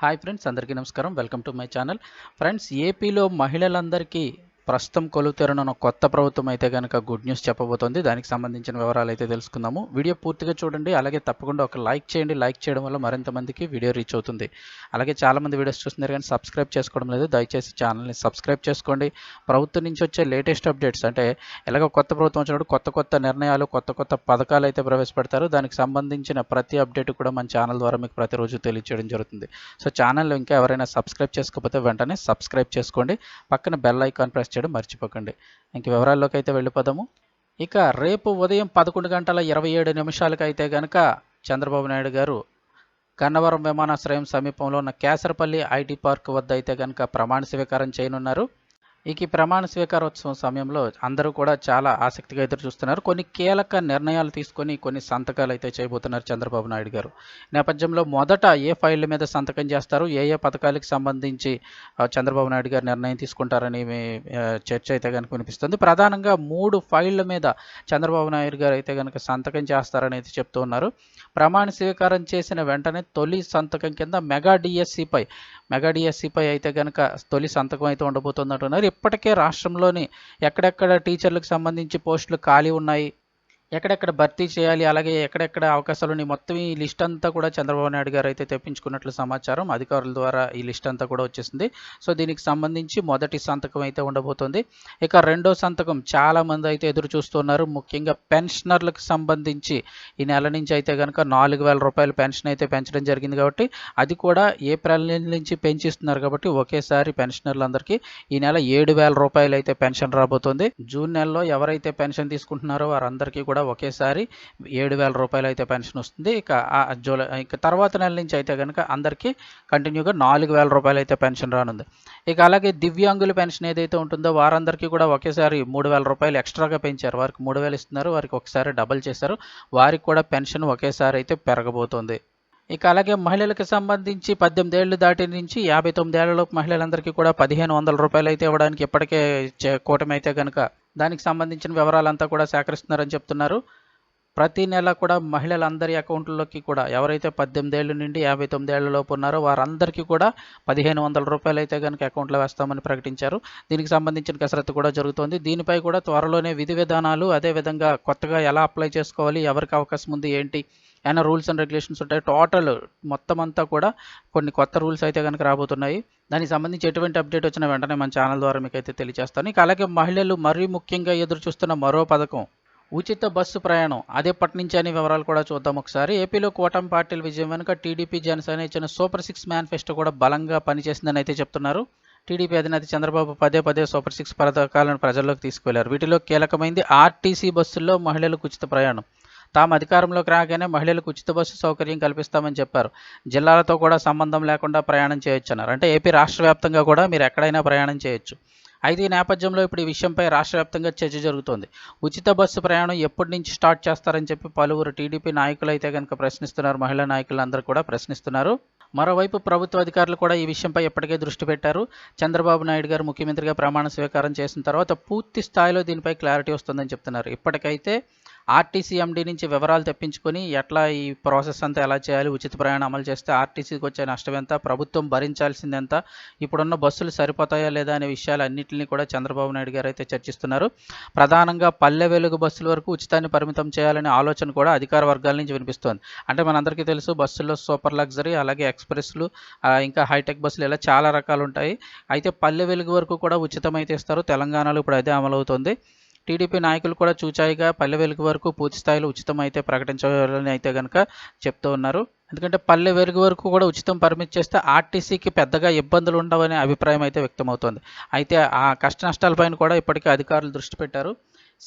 Hi friends అందరికీ నమస్కారం. Welcome to my channel. Friends ఏపీలో మహిళలందరికీ ప్రస్తుతం కొలుతెరనున్న కొత్త ప్రభుత్వం అయితే కనుక గుడ్ న్యూస్ చెప్పబోతోంది. దానికి సంబంధించిన వివరాలు అయితే తెలుసుకుందాము. వీడియో పూర్తిగా చూడండి. అలాగే తప్పకుండా ఒక లైక్ చేయండి. లైక్ చేయడం వల్ల మరింత మందికి వీడియో రీచ్ అవుతుంది. అలాగే చాలామంది వీడియోస్ చూస్తున్నారు కానీ సబ్స్క్రైబ్ చేసుకోవడం లేదు. దయచేసి ఛానల్ని సబ్స్క్రైబ్ చేసుకోండి. ప్రభుత్వం నుంచి వచ్చే లేటెస్ట్ అప్డేట్స్ అంటే ఎలాగో కొత్త ప్రభుత్వం వచ్చినప్పుడు కొత్త కొత్త నిర్ణయాలు కొత్త కొత్త పథకాలు అయితే ప్రవేశపెడతారు. దానికి సంబంధించిన ప్రతి అప్డేట్ కూడా మన ఛానల్ ద్వారా మీకు ప్రతిరోజు తెలియచేయడం జరుగుతుంది. సో ఛానల్ ఇంకా ఎవరైనా సబ్స్క్రైబ్ చేసుకోకపోతే వెంటనే సబ్స్క్రైబ్ చేసుకోండి. పక్కన బెల్ ఐకాన్ ప్రెస్ చేయడం మర్చిపోకండి. ఇంక వివరాల్లోకి అయితే వెళ్ళిపోదాము. ఇక రేపు ఉదయం పదకొండు గంటల ఇరవై ఏడు నిమిషాలకు అయితే గనక చంద్రబాబు నాయుడు గారు గన్నవరం విమానాశ్రయం సమీపంలో ఉన్న కేసరపల్లి ఐటీ పార్క్ వద్ద అయితే గనక ప్రమాణ స్వీకారం చేయనున్నారు. ఇక ఈ ప్రమాణ స్వీకారోత్సవం సమయంలో అందరూ కూడా చాలా ఆసక్తిగా ఎదురు చూస్తున్నారు కొన్ని కీలక నిర్ణయాలు తీసుకొని కొన్ని సంతకాలు అయితే చేయబోతున్నారు చంద్రబాబు నాయుడు గారు. నేపథ్యంలో మొదట ఏ ఫైళ్ళ మీద సంతకం చేస్తారు? ఏ ఏ పథకాలకు సంబంధించి చంద్రబాబు నాయుడు గారు నిర్ణయం తీసుకుంటారని మీ- చర్చ అయితే కనుక వినిపిస్తుంది. ప్రధానంగా మూడు ఫైళ్ళ మీద చంద్రబాబు నాయుడు గారు అయితే కనుక సంతకం చేస్తారని అయితే చెప్తూ ఉన్నారు. ప్రమాణ స్వీకారం చేసిన వెంటనే తొలి సంతకం కింద మెగా డిఎస్సిపై మెగా డిఎస్సిపై అయితే కనుక తొలి సంతకం అయితే ఉండబోతుంది అంటున్నారు ఇప్పటికే రాష్ట్రంలోని ఎక్కడెక్కడ టీచర్లకు సంబంధించి పోస్టులు ఖాళీ ఉన్నాయి? ఎక్కడెక్కడ భర్తీ చేయాలి అలాగే ఎక్కడెక్కడ అవకాశాలు ఉన్నాయి మొత్తం ఈ లిస్ట్ అంతా కూడా చంద్రబాబు నాయుడు గారు అయితే తెప్పించుకున్నట్లు సమాచారం అధికారుల ద్వారా ఈ లిస్ట్ అంతా కూడా వచ్చేసింది. సో దీనికి సంబంధించి మొదటి సంతకం అయితే ఉండబోతుంది. ఇక రెండో సంతకం చాలా మంది అయితే ఎదురు చూస్తున్నారు. ముఖ్యంగా పెన్షనర్లకు సంబంధించి ఈ నెల నుంచి అయితే కనుక నాలుగు వేల రూపాయలు పెన్షన్ అయితే పెంచడం జరిగింది కాబట్టి అది కూడా ఏప్రిల్ నుంచి పెంచిస్తున్నారు కాబట్టి ఒకేసారి పెన్షనర్లందరికీ ఈ నెల ఏడు వేల రూపాయలు అయితే పెన్షన్ రాబోతుంది. జూన్ నెలలో ఎవరైతే పెన్షన్ తీసుకుంటున్నారో వారందరికీ కూడా ఒకేసారి ఏడు వేల రూపాయలు అయితే పెన్షన్ వస్తుంది. ఇక జూలై ఇక తర్వాత నెల నుంచి అయితే కనుక అందరికీ కంటిన్యూగా నాలుగు వేల రూపాయలు అయితే పెన్షన్ రానుంది. ఇక అలాగే దివ్యాంగుల పెన్షన్ ఏదైతే ఉంటుందో వారందరికీ కూడా ఒకేసారి మూడు వేల రూపాయలు ఎక్స్ట్రాగా పెంచారు. వారికి మూడు వేలు ఇస్తున్నారు. వారికి ఒకసారి డబల్ చేశారు. వారికి కూడా పెన్షన్ ఒకేసారి అయితే పెరగబోతుంది. ఇక అలాగే మహిళలకు సంబంధించి పద్దెనిమిది ఏళ్ళు దాటి నుంచి యాభై తొమ్మిది ఏళ్ళలోపు మహిళలందరికీ కూడా పదిహేను వందల రూపాయలు అయితే ఇవ్వడానికి ఇప్పటికే చే- కూటమి అయితే కనుక దానికి సంబంధించిన వివరాలంతా కూడా సేకరిస్తున్నారని చెప్తున్నారు. ప్రతి నెల కూడా మహిళలందరి అకౌంట్లలోకి కూడా ఎవరైతే పద్దెనిమిది ఏళ్ళ నుండి యాభై తొమ్మిది ఏళ్ళలోపు ఉన్నారో వారందరికీ కూడా పదిహేను వందల రూపాయలు అయితే కనుక అకౌంట్లో వేస్తామని ప్రకటించారు. దీనికి సంబంధించిన కసరత్తు కూడా జరుగుతోంది. దీనిపై కూడా త్వరలోనే విధి విధానాలు అదేవిధంగా కొత్తగా ఎలా అప్లై చేసుకోవాలి ఎవరికి అవకాశం ఉంది ఏంటి ఏమైనా రూల్స్ అండ్ రెగ్యులేషన్స్ ఉంటాయి. టోటల్ మొత్తం అంతా కూడా కొన్ని కొత్త రూల్స్ అయితే కనుక రాబోతున్నాయి. దానికి సంబంధించి ఎటువంటి అప్డేట్ వచ్చిన వెంటనే మన ఛానల్ ద్వారా మీకు అయితే తెలియజేస్తాను ఇక అలాగే మహిళలు మరీ ముఖ్యంగా ఎదురు చూస్తున్న మరో పథకం ఉచిత బస్సు ప్రయాణం. అదే పట్నుంచి నుంచి అనే వివరాలు కూడా చూద్దాం ఒకసారి. ఏపీలో కూటమి పార్టీల విజయం వెనుక టీడీపీ జనసేన ఇచ్చిన సూపర్ సిక్స్ మేనిఫెస్టో కూడా బలంగా పనిచేసిందని అయితే చెప్తున్నారు. టీడీపీ అధినేత చంద్రబాబు పదే పదే సూపర్ సిక్స్ పథకాలను ప్రజల్లోకి తీసుకువెళ్ళారు. వీటిలో కీలకమైంది ఆర్టీసీ బస్సుల్లో మహిళలకు ఉచిత ప్రయాణం. తాము అధికారంలోకి రాగానే మహిళలకు ఉచిత బస్సు సౌకర్యం కల్పిస్తామని చెప్పారు. జిల్లాలతో కూడా సంబంధం లేకుండా ప్రయాణం చేయొచ్చు అన్నారు అంటే ఏపీ రాష్ట్ర వ్యాప్తంగా కూడా మీరు ఎక్కడైనా ప్రయాణం చేయొచ్చు. అయితే ఈ నేపథ్యంలో ఇప్పుడు ఈ విషయంపై రాష్ట్ర వ్యాప్తంగా చర్చ జరుగుతోంది. ఉచిత బస్సు ప్రయాణం ఎప్పటి నుంచి స్టార్ట్ చేస్తారని చెప్పి పలువురు టీడీపీ నాయకులు అయితే కనుక ప్రశ్నిస్తున్నారు. మహిళా నాయకులందరూ కూడా ప్రశ్నిస్తున్నారు. మరోవైపు ప్రభుత్వ అధికారులు కూడా ఈ విషయంపై ఇప్పటికే దృష్టి పెట్టారు. చంద్రబాబు నాయుడు గారు ముఖ్యమంత్రిగా ప్రమాణ స్వీకారం చేసిన తర్వాత పూర్తి స్థాయిలో దీనిపై క్లారిటీ వస్తుందని చెప్తున్నారు. ఇప్పటికైతే ఆర్టీసీ ఎండీ నుంచి వివరాలు తెప్పించుకొని ఎట్లా ఈ ప్రాసెస్ అంతా ఎలా చేయాలి ఉచిత ప్రయాణం అమలు చేస్తే ఆర్టీసీకి వచ్చే నష్టం ఎంత ప్రభుత్వం భరించాల్సింది ఎంత ఇప్పుడున్న బస్సులు సరిపోతాయా లేదా అనే విషయాలన్నింటినీ కూడా చంద్రబాబు నాయుడు గారు అయితే చర్చిస్తున్నారు. ప్రధానంగా పల్లె వెలుగు బస్సుల వరకు ఉచితాన్ని పరిమితం చేయాలనే ఆలోచన కూడా అధికార వర్గాల నుంచి వినిపిస్తోంది. అంటే మనందరికీ తెలుసు బస్సుల్లో సూపర్ లగ్జరీ అలాగే ఎక్స్ప్రెస్లు ఇంకా హైటెక్ బస్సులు ఇలా చాలా రకాలు ఉంటాయి. అయితే పల్లె వెలుగు వరకు కూడా ఉచితమైతే ఇస్తారు. తెలంగాణలో ఇప్పుడు అదే అమలవుతుంది. టీడీపీ నాయకులు కూడా చూచాయిగా పల్లె వెలుగు వరకు పూర్తి స్థాయిలో ఉచితం అయితే ప్రకటించాలని అయితే కనుక చెప్తూ ఉన్నారు. ఎందుకంటే పల్లె వెలుగు వరకు కూడా ఉచితం పర్మిట్ చేస్తే ఆర్టీసీకి పెద్దగా ఇబ్బందులు ఉండవనే అభిప్రాయం అయితే వ్యక్తమవుతోంది. అయితే ఆ కష్ట నష్టాలపైన కూడా ఇప్పటికే అధికారులు దృష్టి పెట్టారు.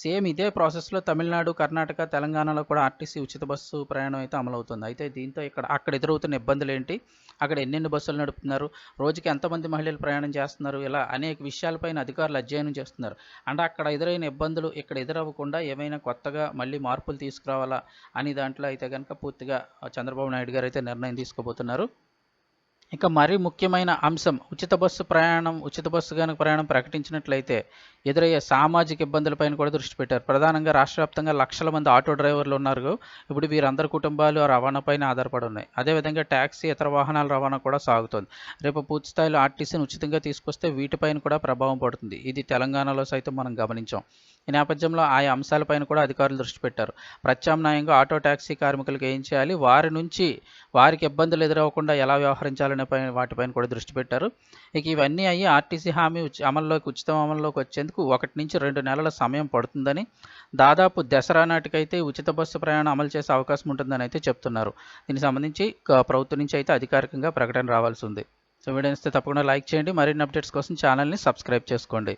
సేమ్ ఇదే ప్రాసెస్లో తమిళనాడు కర్ణాటక తెలంగాణలో కూడా ఆర్టీసీ ఉచిత బస్సు ప్రయాణం అయితే అమలవుతుంది. అయితే దీంతో ఇక్కడ అక్కడ ఎదురవుతున్న ఇబ్బందులు ఏంటి? అక్కడ ఎన్నెన్ని బస్సులు నడుపుతున్నారు? రోజుకి ఎంతమంది మహిళలు ప్రయాణం చేస్తున్నారు? ఇలా అనేక విషయాలపైన అధికారులు అధ్యయనం చేస్తున్నారు. అంటే అక్కడ ఎదురైన ఇబ్బందులు ఇక్కడ ఎదురవ్వకుండా ఏమైనా కొత్తగా మళ్ళీ మార్పులు తీసుకురావాలా అని దాంట్లో అయితే కనుక పూర్తిగా చంద్రబాబు నాయుడు గారు అయితే నిర్ణయం తీసుకోబోతున్నారు. ఇక మరీ ముఖ్యమైన అంశం ఉచిత బస్సు ప్రయాణం ఉచిత బస్సు కనుక ప్రయాణం ప్రకటించినట్లయితే ఎదురయ్యే సామాజిక ఇబ్బందులపైన కూడా దృష్టి పెట్టారు. ప్రధానంగా రాష్ట్ర వ్యాప్తంగా లక్షల మంది ఆటో డ్రైవర్లు ఉన్నారు. ఇప్పుడు వీరందరి కుటుంబాలు ఆ రవాణాపైన ఆధారపడి ఉన్నాయి. అదేవిధంగా ట్యాక్సీ ఇతర వాహనాల రవాణా కూడా సాగుతోంది. రేపు పూర్తి స్థాయిలో ఆర్టీసీని ఉచితంగా తీసుకొస్తే వీటిపైన కూడా ప్రభావం పడుతుంది. ఇది తెలంగాణలో సైతం మనం గమనించాం. ఈ నేపథ్యంలో ఆయా అంశాలపైన కూడా అధికారులు దృష్టి పెట్టారు. ప్రత్యామ్నాయంగా ఆటో ట్యాక్సీ కార్మికులకు ఏం చేయాలి? వారి నుంచి వారికి ఇబ్బందులు ఎదురవ్వకుండా ఎలా వ్యవహరించాలని పైన వాటిపైన కూడా దృష్టి పెట్టారు. ఇక ఇవన్నీ అయ్యి ఆర్టీసీ హామీ ఉచి- అమల్లోకి ఉచితం అమల్లోకి వచ్చేందుకు ఒకటి నుంచి రెండు నెలల సమయం పడుతుందని దాదాపు దసరా నాటికైతే ఉచిత బస్సు ప్రయాణం అమలు చేసే అవకాశం ఉంటుందని అయితే చెప్తున్నారు. దీనికి సంబంధించి ప్రభుత్వం నుంచి అయితే అధికారికంగా ప్రకటన రావాల్సి ఉంది. సో వీడియో తప్పకుండా లైక్ చేయండి. మరిన్ని అప్డేట్స్ కోసం ఛానల్ని సబ్స్క్రైబ్ చేసుకోండి.